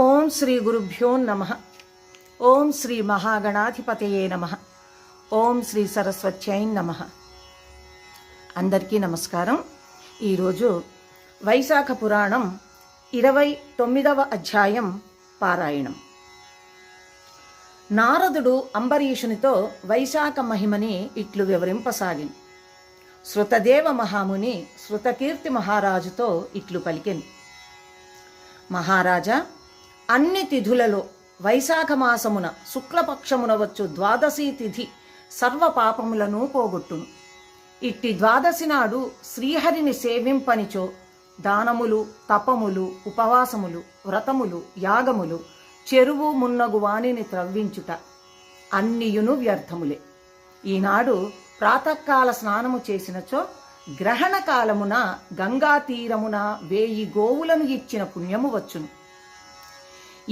ఓం శ్రీ గురుభ్యో నమ. ఓం శ్రీ మహాగణాధిపతయే నమ. ఓం శ్రీ సరస్వత్యై నమ. అందరికీ నమస్కారం. ఈరోజు వైశాఖ పురాణం ఇరవై తొమ్మిదవ అధ్యాయం పారాయణం. నారదుడు అంబరీషునితో వైశాఖ మహిమని ఇట్లు వివరింపసాగింది శృతదేవ మహాముని శృతకీర్తి మహారాజుతో ఇట్లు పలికింది మహారాజా అన్ని తిథులలో వైశాఖ మాసమున శుక్లపక్షమున వచ్చు ద్వాదశి తిథి సర్వ పాపములను పోగొట్టును. ఇట్టి ద్వాదశి నాడు శ్రీహరిని సేవింపనిచో దానములు తపములు ఉపవాసములు వ్రతములు యాగములు చెరువు మున్నగు వాణిని త్రవ్వించుట అన్నియును వ్యర్థములే. ఈనాడు ప్రాతకాల స్నానము చేసినచో గ్రహణ కాలమున గంగా తీరమున వేయి గోవులను ఇచ్చిన పుణ్యము వచ్చును.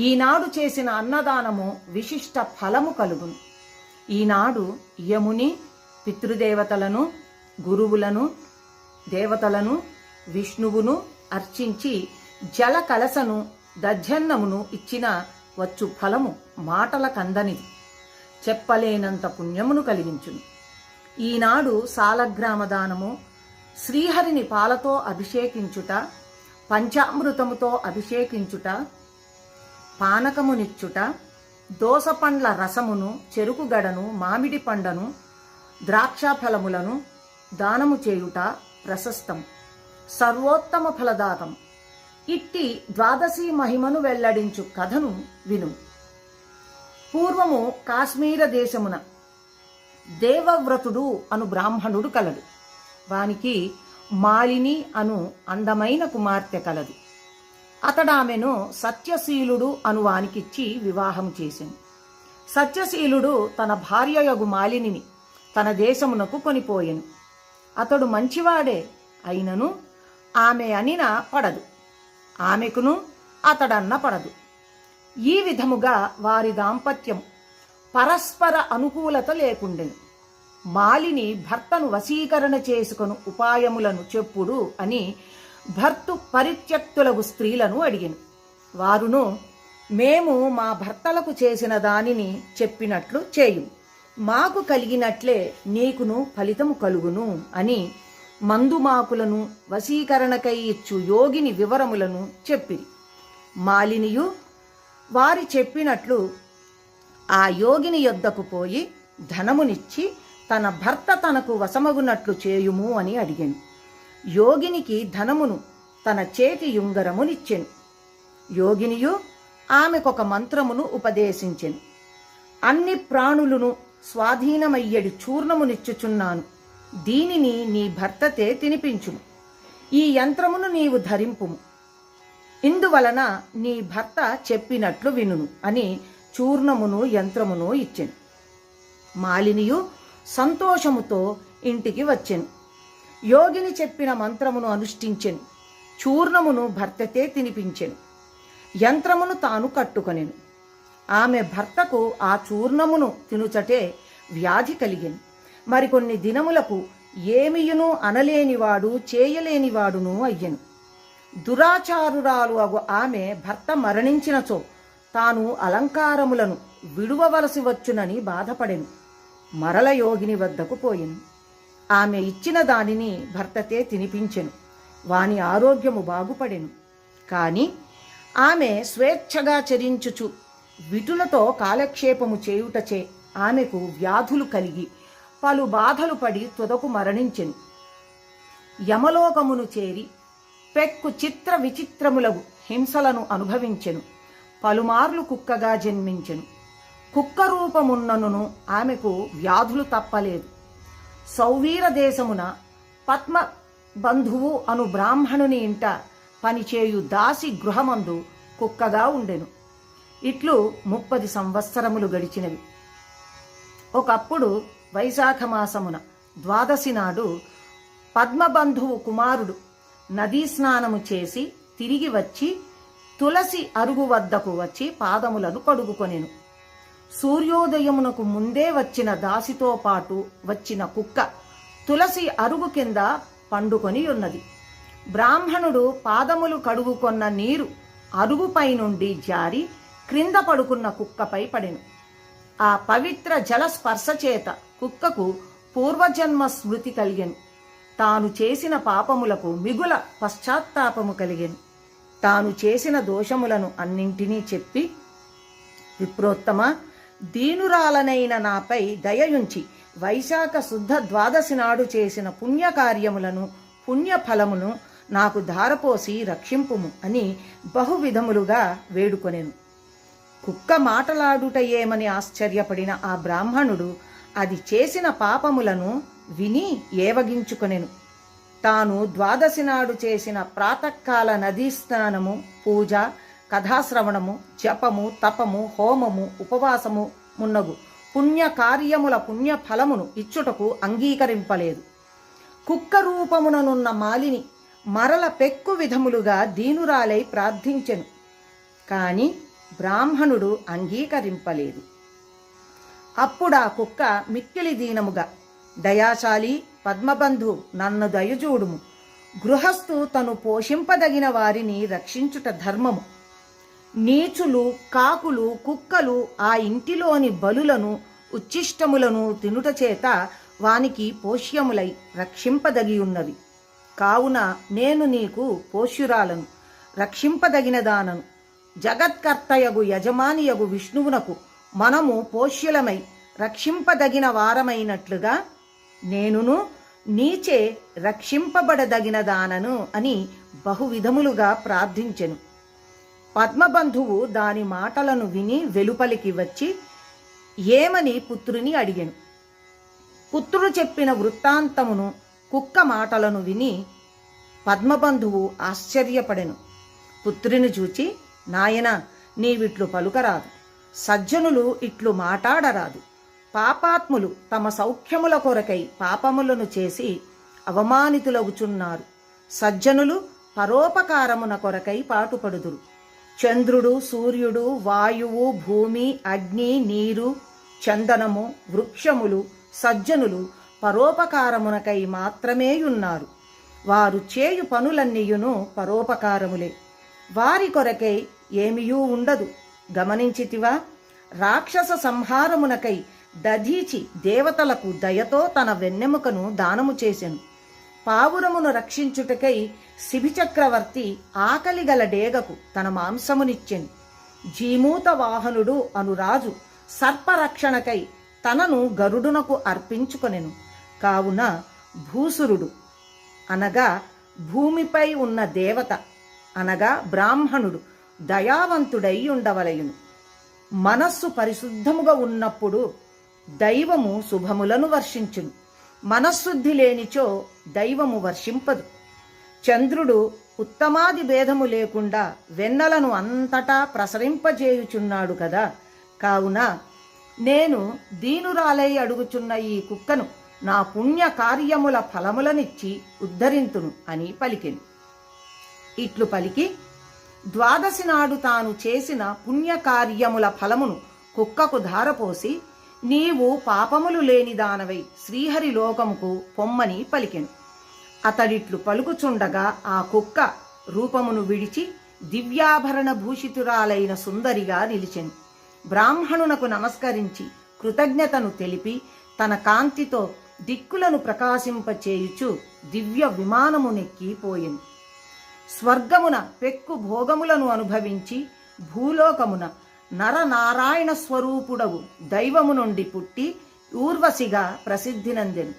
ఈనాడు చేసిన అన్నదానము విశిష్ట ఫలము కలుగును ఈనాడు యముని పితృదేవతలను గురువులను దేవతలను విష్ణువును అర్చించి జల కలసను దజ్జన్నమును ఇచ్చిన వచ్చు ఫలము మాటల కందనిది చెప్పలేనంత పుణ్యమును కలిగించును. ఈనాడు సాలగ్రామ దానము శ్రీహరిని పాలతో అభిషేకించుట పంచామృతముతో అభిషేకించుట పానకమునిచ్చుట దోసపండ్ల రసమును చెరుకుగడను మామిడి పండను ద్రాక్ష ఫలములను దానము చేయుట ప్రశస్తం. సర్వోత్తమ ఫలదాతం. ఇట్టి ద్వాదశి మహిమను వెల్లడించు కథను విను. పూర్వము కాశ్మీర దేశమున దేవవ్రతుడు అను బ్రాహ్మణుడు కలడు. వానికి మాలిని అను అందమైన కుమార్తె కలదు. అతడామెను సత్యశీలుడు అను వానికిచ్చి వివాహం చేసింది. సత్యశీలుడు తన భార్యయగు మాలినిని తన దేశమునకు కొనిపోయెను. అతడు మంచివాడే అయినను ఆమె అనిన పడదు. ఆమెకును అతడన్న పడదు. ఈ విధముగా వారి దాంపత్యం పరస్పర అనుకూలత లేకుండెను. మాలిని భర్తను వశీకరణ చేసుకొను ఉపాయములను చెప్పుడు అని భర్తు పరిత్యక్తులకు స్త్రీలను అడిగిను. వారును మేము మా భర్తలకు చేసిన దానిని చెప్పినట్లు చేయు మాకు కలిగినట్లే నీకును ఫలితము కలుగును అని మందుమాకులను వశీకరణకై ఇచ్చు యోగిని వివరములను చెప్పిరి. మాలినియు వారి చెప్పినట్లు ఆ యోగిని యొద్దకు పోయి ధనమునిచ్చి తన భర్త తనకు వశమగునట్లు చేయుము అని అడిగాను. యోగినికి ధనమును తన చేతి యుంగరమునిచ్చెను యోగినియు ఆమెకొక మంత్రమును ఉపదేశించెను. అన్ని ప్రాణులను స్వాధీనమయ్యడి చూర్ణమునిచ్చుచున్నాను. దీనిని నీ భర్తతే తినిపించుము. ఈ యంత్రమును నీవు ధరింపుము. ఇందువలన నీ భర్త చెప్పినట్లు వినును అని చూర్ణమును యంత్రమును ఇచ్చెను. మాలినియు సంతోషముతో ఇంటికి వచ్చెను. యోగిని చెప్పిన మంత్రమును అనుష్ఠించెను. చూర్ణమును భర్తతే తినిపించెను. యంత్రమును తాను కట్టుకొనెను. ఆమె భర్తకు ఆ చూర్ణమును తినుచటే వ్యాధి కలిగెను. మరికొన్ని దినములకు ఏమియును అనలేనివాడు చేయలేనివాడును అయ్యను. దురాచారురాలు అగు ఆమె భర్త మరణించినచో తాను అలంకారములను విడువవలసి వచ్చునని బాధపడెను. మరల యోగిని వద్దకు పోయెను. ఆమె ఇచ్చిన దానిని భర్తతే తినిపించెను. వాని ఆరోగ్యము బాగుపడెను. కాని ఆమె స్వేచ్ఛగా చరించుచు విటులతో కాలక్షేపము చేయుటచే ఆమెకు వ్యాధులు కలిగి పలు బాధలు పడి తుదకు మరణించెను. యమలోకమును చేరి పెక్కు చిత్ర విచిత్రములగు హింసలను అనుభవించెను. పలుమార్లు కుక్కగా జన్మించెను. కుక్క రూపమున్నను ఆమెకు వ్యాధులు తప్పలేదు. సౌవీర దేశమున పద్మ బంధువు అను బ్రాహ్మణుని ఇంట పనిచేయు దాసి గృహమందు కుక్కగా ఉండెను. ఇట్లు ముప్పది సంవత్సరములు గడిచినవి. ఒకప్పుడు వైశాఖ మాసమున ద్వాదశి నాడు పద్మబంధువు కుమారుడు నదీ స్నానము చేసి తిరిగి వచ్చి తులసి అరుగు వద్దకు వచ్చి పాదములను కడుగుకొనెను సూర్యోదయమునకు ముందే వచ్చిన దాసితో పాటు వచ్చిన కుక్క తులసి అరుగు కింద పండుకొని ఉన్నది. బ్రాహ్మణుడు పాదములు కడుగుకొన్న నీరు అరుగుపై నుండి జారి క్రింద పడుకున్న కుక్కపై పడెను. ఆ పవిత్ర జల స్పర్శ చేత కుక్కకు పూర్వజన్మ స్మృతి కలిగెను. తాను చేసిన పాపములకు మిగుల పశ్చాత్తాపము కలిగెను. తాను చేసిన దోషములను అన్నింటినీ చెప్పి విప్రోత్తమ దీనురాలనైన నాపై దయయుంచి వైశాఖ శుద్ధ ద్వాదశి నాడు చేసిన పుణ్యకార్యములను పుణ్యఫలమును నాకు ధారపోసి రక్షింపుము అని బహువిధములుగా వేడుకొనెను. కుక్క మాటలాడుట ఏమని ఆశ్చర్యపడిన ఆ బ్రాహ్మణుడు అది చేసిన పాపములను విని ఏవగించుకొనెను. తాను ద్వాదశి నాడు చేసిన ప్రాతకాల నదీ స్నానము పూజ కథాశ్రవణము జపము తపము హోమము ఉపవాసము మున్నగు. పుణ్య కార్యముల పుణ్య ఫలమును ఇచ్చుటకు అంగీకరింపలేదు. కుక్క రూపముననున్న మాలిని మరల పెక్కు విధములుగా దీనురాలై ప్రార్థించెను. కాని బ్రాహ్మణుడు అంగీకరింపలేదు. అప్పుడా కుక్క మిక్కిలి దీనముగా దయాశాలి పద్మబంధు నన్ను దయచూడుము. గృహస్థు తను పోషింపదగిన వారిని రక్షించుట ధర్మము. నీచులు కాకులు కుక్కలు ఆ ఇంటిలోని బలులను ఉచ్చిష్టములను తినుట చేత వానికి పోష్యములై రక్షింపదగి ఉన్నవి కావున నేను నీకు పోష్యురాలను రక్షింపదగిన దానను. జగత్కర్తయగు యజమానియగు విష్ణువునకు మనము పోష్యులమై రక్షింపదగిన వారమైనట్లుగా నేనును నీచే రక్షింపబడదగిన దానను అని బహువిధములుగా ప్రార్థించెను. పద్మబంధువు దాని మాటలను విని వెలుపలికి వచ్చి ఏమని పుత్రుని అడిగాను? పుత్రుడు చెప్పిన వృత్తాంతమును కుక్క మాటలను విని పద్మబంధువు ఆశ్చర్యపడెను. పుత్రుని చూచి నాయన నీవిట్లు పలుకరాదు. సజ్జనులు ఇట్లు మాటాడరాదు. పాపాత్ములు తమ సౌఖ్యముల కొరకై పాపములను చేసి అవమానితులవుచున్నారు సజ్జనులు పరోపకారమున కొరకై పాటుపడుదురు. చంద్రుడు సూర్యుడు వాయువు భూమి అగ్ని నీరు చందనము వృక్షములు సజ్జనులు పరోపకారమునకై మాత్రమే ఉన్నారు వారు చేయు పనులన్నీయును పరోపకారములే. వారి కొరకై ఏమియూ ఉండదు. గమనించితివా? రాక్షస సంహారమునకై దధీచి దేవతలకు దయతో తన వెన్నెముకను దానము చేసెను. పావురమును రక్షించుటకై శిబిచక్రవర్తి ఆకలిగల డేగకు తన మాంసమునిచ్చెను. జీమూత వాహనుడు అనురాజు సర్పరక్షణకై తనను గరుడునకు అర్పించుకొనెను. కావున భూసురుడు అనగా భూమిపై ఉన్న దేవత అనగా బ్రాహ్మణుడు దయావంతుడై ఉండవలయును మనస్సు పరిశుద్ధముగా ఉన్నప్పుడు దైవము శుభములను వర్షించును. మనశ్శుద్ధి లేనిచో దైవము వర్షింపదు. చంద్రుడు ఉత్తమాది భేదము లేకుండా వెన్నలను అంతటా ప్రసరింపజేయుచున్నాడు కదా. కావున నేను దీనురాలై అడుగుచున్న ఈ కుక్కను నా పుణ్య కార్యముల ఫలములనిచ్చి ఉద్ధరింతును అని పలికెను. ఇట్లు పలికి ద్వాదశి నాడు తాను చేసిన పుణ్యకార్యముల ఫలమును కుక్కకు ధారపోసి నీవు పాపములు లేని దానవై శ్రీహరి లోకముకు పొమ్మని పలికెను. అతడిట్లు పలుకుచుండగా ఆ కుక్క రూపమును విడిచి దివ్యాభరణ భూషితురాలైన సుందరిగా నిలిచెను. బ్రాహ్మణునకు నమస్కరించి కృతజ్ఞతను తెలిపి తన కాంతితో దిక్కులను ప్రకాశింపచేయుచు దివ్య విమానమునెక్కి నెక్కిపోయింది స్వర్గమున పెక్కు భోగములను అనుభవించి భూలోకమున నరనారాయణ స్వరూపుడవు దైవము నుండి పుట్టి ఊర్వశిగా ప్రసిద్ధినందెను.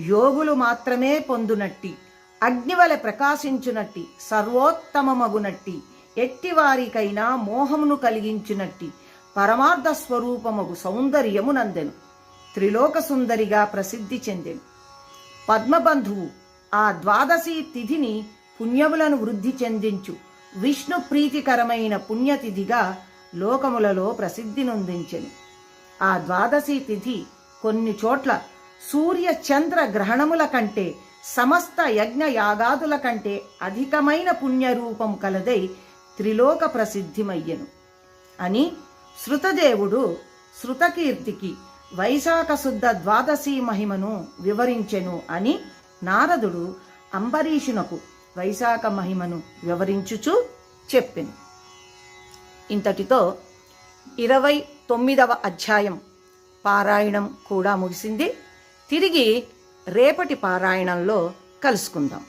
యోగులు మాత్రమే పొందునట్టి అగ్నివలె ప్రకాశించునట్టి సర్వోత్తమమగునట్టి ఎట్టివారికైనా మోహమును కలిగించునట్టి పరమార్థ స్వరూపమగు సౌందర్యమునందెను. త్రిలోక సుందరిగా ప్రసిద్ధి చెందెను. పద్మబంధువు ఆ ద్వాదశి తిథిని పుణ్యములను వృద్ధి చెందించు. విష్ణు ప్రీతికరమైన పుణ్యతిథిగా లోకములలో ప్రసిద్ధి నొందించెను. ఆ ద్వాదశి తిథి కొన్ని చోట్ల సూర్య చంద్ర గ్రహణముల కంటే సమస్త యజ్ఞ యాగాదుల కంటే అధికమైన పుణ్యరూపం కలదై త్రిలోక ప్రసిద్ధిమయ్యను. అని శృతదేవుడు శృతకీర్తికి వైశాఖ శుద్ధ ద్వాదశి మహిమను వివరించెను అని నారదుడు అంబరీషునకు వైశాఖ మహిమను వివరించుచు చెప్పెను. ఇంతటితో ఇరవై తొమ్మిదవ అధ్యాయం పారాయణం కూడా ముగిసింది. తిరిగి రేపటి పారాయణంలో కలుసుకుందాం.